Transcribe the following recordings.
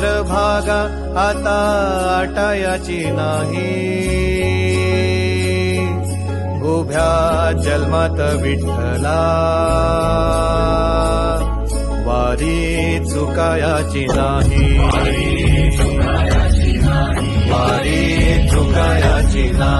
चंद्रभागा आता आटायाची नाही. उभ्या जन्मात विठ्ठला. वारी चुकायाची नाही. वारी चुकायाची नाही.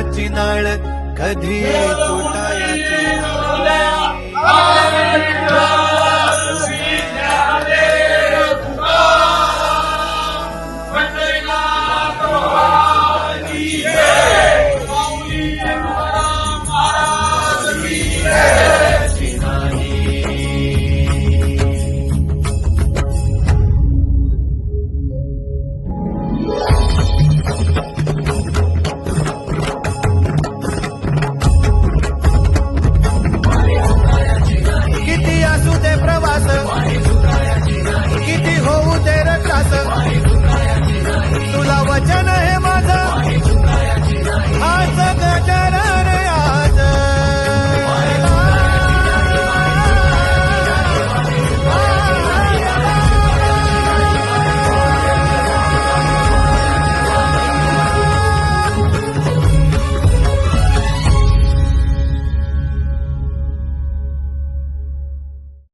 कराची नाळ कधी तुटायची.